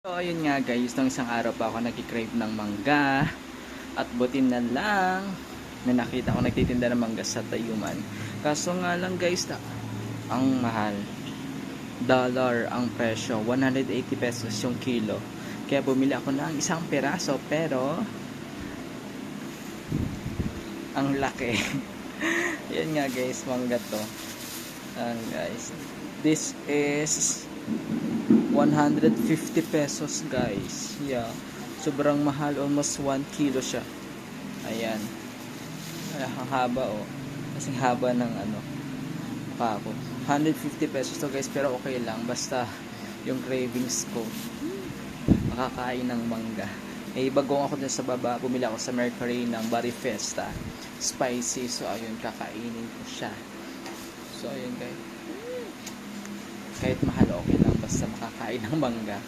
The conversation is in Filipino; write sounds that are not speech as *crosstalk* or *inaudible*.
So, ayun nga guys, nung isang araw pa ako nagkikrave ng mangga at buti na lang may nakita ko nagtitinda ng mangga sa Tayuman. Kaso nga lang guys, ta- ang mahal. Dollar ang presyo, 180 pesos yung kilo. Kaya bumili ako ng isang peraso pero ang laki. *laughs* Yan nga guys, mangga to. Ayan guys. This is 150 pesos guys. Yeah. Sobrang mahal. Almost 1 kilo siya. Ayan. Ay, ang haba oh. Kasing haba ng ano. Pa ako. 150 pesos to guys. Pero okay lang. Basta yung cravings ko. Makakain ng mangga. Eh, bagong ako dun sa baba. Bumili ako sa Mercury ng Bari Festa. Spicy. So, ayun. Kakainin ko siya. So, ayun guys kahit mahal okay lang basta makakain ng mangga